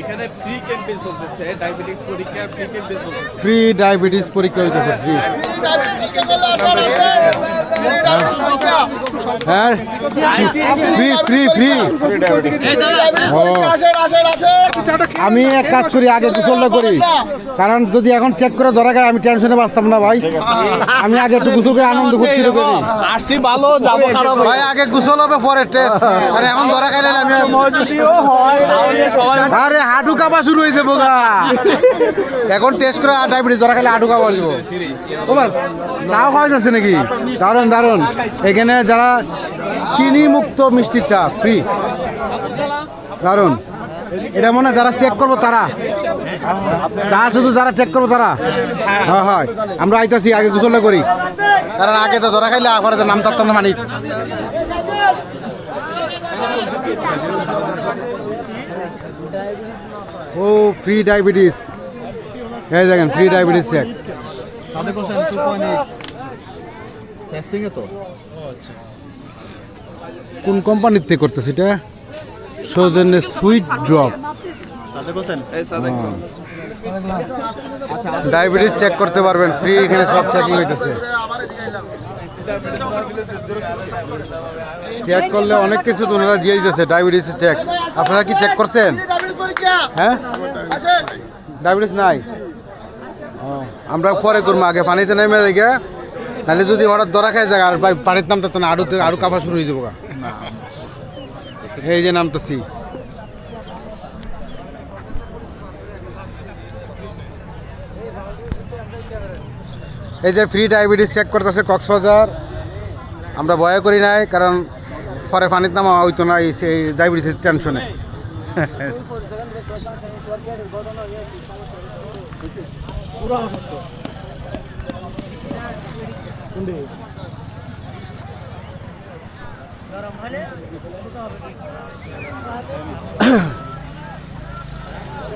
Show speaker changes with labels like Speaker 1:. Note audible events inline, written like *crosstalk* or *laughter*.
Speaker 1: এখানে free campaign চলতেছে diabetes পরীক্ষা ফ্রি ক্যাম্পেইন চলতেছে
Speaker 2: ফ্রি ডায়াবেটিস পরীক্ষা হইতেছে ফ্রি হ্যাঁ ফ্রি ফ্রি ফ্রি আমি এক কাজ করি আগে গোসলটা করি। কারণ যদি এখন চেক করে ধরা গায় আমি টেনশনে বাঁচতাম না ভাই। আমি আগে একটু গোসল করে আনন্দ করতে করি।
Speaker 1: আসছি ভালো যাব খারাপ।
Speaker 2: ভাই আগে গোসল হবে পরে টেস্ট আর এখন ধরা খাইলে আমি
Speaker 1: হয়
Speaker 2: আরে হাঁটু কাপা শুরু হয়েছে বোগা এখন টেস্ট করে আর ডায়াবেটিস ধরা খেলে হাঁটু কাপা দিব ও ভাই চাও খাওয়া যাচ্ছে নাকি? দারুণ দারুণ এখানে যারা চিনি মুক্ত মিষ্টি চা ফ্রি দারুণ এটা মনে হয় যারা চেক করব তারা। চা শুধু যারা চেক করব তারা। হ্যাঁ হয়। আমরা আইতাছি আগে গোসলটা করি। কারণ আগে তো ধরা খাইলে আবার নাম থাকতাম না মানি ও ফ্রি ডায়াবেটিস এই দেখেন free diabetes check
Speaker 3: Sadek Hossain two point eight testing এ তো
Speaker 2: কোন কোম্পানির থেকে করতেছে এটা? সৌজন্যে সুইট ড্রপ ডায়াবেটিস চেক করতে পারবেন ফ্রি এখানে সব চেকিং হইতেছে। চেক করলে অনেক কিছু ওনারা দিয়ে দিতেছে ডায়াবেটিস চেক আপনারা কি চেক করছেন? হ্যাঁ? ডায়াবেটিস নাই? আমরা পরে করব আগে পানিতে নেমে দেখে। নাহলে যদি হঠাৎ ধরা খায় যায় আর ভাই পানির নামতে তো না আড়ুতে আড়ু কাপা শুরু হয়ে যাব গা। এই যে নামতেছি। এই যে ফ্রি ডায়াবেটিস চেক করতেছে কক্সবাজার। আমরা ভয় করি নাই কারণ পরে পানির নামা হইতো না এই সেই ডায়াবেটিসের টেনশনে ఉంది *coughs*